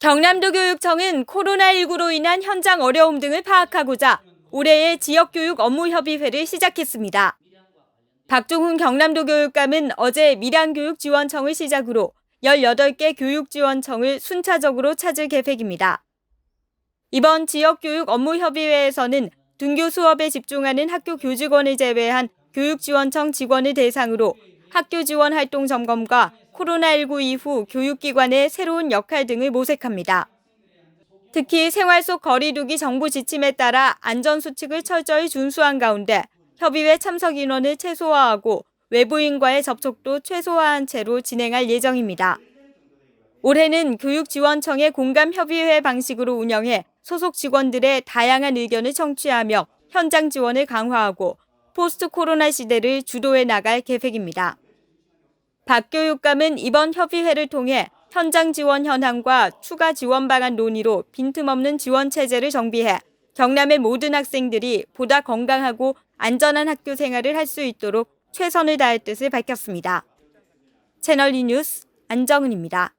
경남도 교육청은 코로나19로 인한 현장 어려움 등을 파악하고자 올해의 지역교육 업무협의회를 시작했습니다. 박종훈 경남도 교육감은 어제 밀양교육지원청을 시작으로 18개 교육지원청을 순차적으로 찾을 계획입니다. 이번 지역교육 업무협의회에서는 등교 수업에 집중하는 학교 교직원을 제외한 교육지원청 직원을 대상으로 학교 지원 활동 점검과 코로나19 이후 교육기관의 새로운 역할 등을 모색합니다. 특히 생활 속 거리두기 정부 지침에 따라 안전수칙을 철저히 준수한 가운데 협의회 참석 인원을 최소화하고 외부인과의 접촉도 최소화한 채로 진행할 예정입니다. 올해는 교육지원청의 공감협의회 방식으로 운영해 소속 직원들의 다양한 의견을 청취하며 현장 지원을 강화하고 포스트 코로나 시대를 주도해 나갈 계획입니다. 박 교육감은 이번 협의회를 통해 현장 지원 현황과 추가 지원 방안 논의로 빈틈없는 지원 체제를 정비해 경남의 모든 학생들이 보다 건강하고 안전한 학교 생활을 할 수 있도록 최선을 다할 뜻을 밝혔습니다. 채널 E 뉴스 안정은입니다.